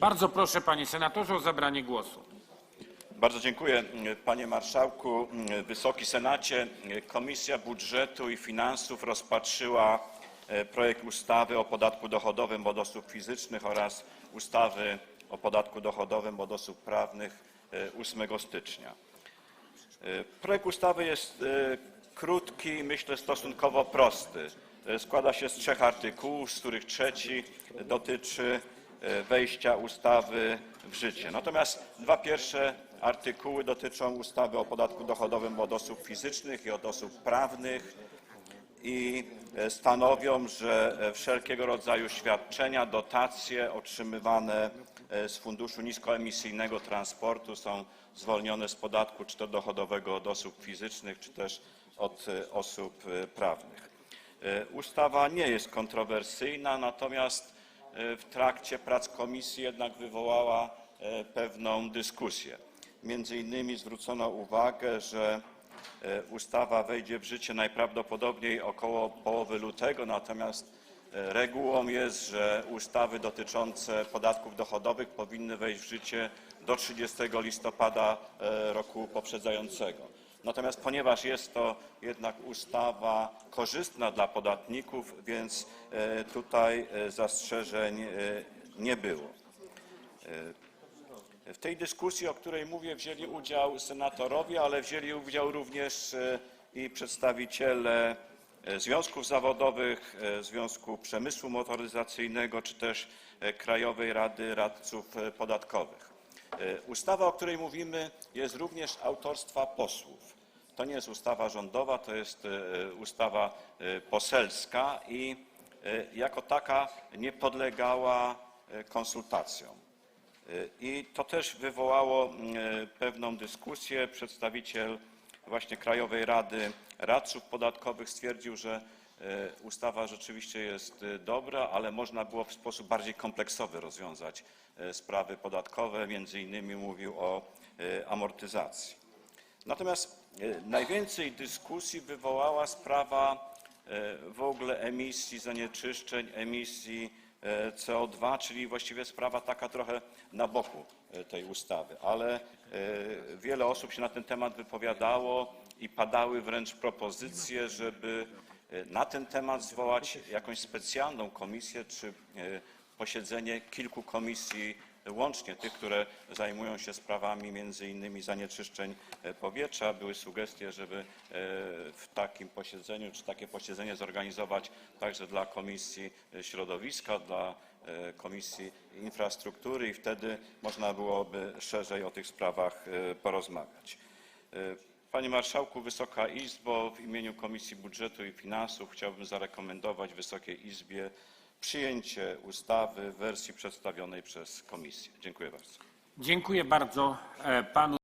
Bardzo proszę, panie senatorze, o zabranie głosu. Bardzo dziękuję, panie marszałku. Wysoki Senacie, Komisja Budżetu i Finansów rozpatrzyła e, projekt ustawy o podatku dochodowym od osób fizycznych oraz ustawy o podatku dochodowym od osób prawnych e, 8 stycznia. E, Projekt ustawy jest e, krótki i myślę stosunkowo prosty. E, Składa się z trzech artykułów, z których trzeci dotyczy e, wejścia ustawy w życie. Natomiast dwa pierwsze artykuły dotyczą ustawy o podatku dochodowym od osób fizycznych i od osób prawnych i e, stanowią, że e, wszelkiego rodzaju świadczenia, dotacje otrzymywane e, z Funduszu Niskoemisyjnego Transportu są zwolnione z podatku czy to dochodowego od osób fizycznych, czy też od e, osób e, prawnych. E, Ustawa nie jest kontrowersyjna, natomiast e, w trakcie prac komisji jednak wywołała e, pewną dyskusję. Między innymi zwrócono uwagę, że E, Ustawa wejdzie w życie najprawdopodobniej około połowy lutego, natomiast e, regułą jest, że ustawy dotyczące podatków dochodowych powinny wejść w życie do 30 listopada e, roku poprzedzającego. Natomiast ponieważ jest to jednak ustawa korzystna dla podatników, więc e, tutaj e, zastrzeżeń e, nie było. W tej dyskusji, o której mówię, wzięli udział senatorowie, ale wzięli udział również i przedstawiciele związków zawodowych, Związku Przemysłu Motoryzacyjnego czy też Krajowej Rady Radców Podatkowych. E, Ustawa, o której mówimy, jest również autorstwa posłów. To nie jest ustawa rządowa, to jest e, ustawa e, poselska i jako taka nie podlegała konsultacjom. I to też wywołało pewną dyskusję. Przedstawiciel właśnie Krajowej Rady Radców Podatkowych stwierdził, że ustawa rzeczywiście jest e, dobra, ale można było w sposób bardziej kompleksowy rozwiązać e, sprawy podatkowe. Między innymi mówił o e, amortyzacji. Natomiast e, najwięcej dyskusji wywołała sprawa e, w ogóle emisji zanieczyszczeń, emisji e, CO2, czyli właściwie sprawa taka trochę na boku e, tej ustawy, ale e, wiele osób się na ten temat wypowiadało i padały wręcz propozycje, żeby e, na ten temat zwołać jakąś specjalną komisję czy e, posiedzenie kilku komisji łącznie tych, które zajmują się sprawami między innymi zanieczyszczeń e, powietrza. Były sugestie, żeby w takim posiedzeniu, czy takie posiedzenie zorganizować także dla Komisji Środowiska, dla Komisji Infrastruktury i wtedy można byłoby szerzej o tych sprawach porozmawiać. Panie Marszałku, Wysoka Izbo, w imieniu Komisji Budżetu i Finansów chciałbym zarekomendować Wysokiej Izbie przyjęcie ustawy w wersji przedstawionej przez Komisję. Dziękuję bardzo. Dziękuję bardzo e, panu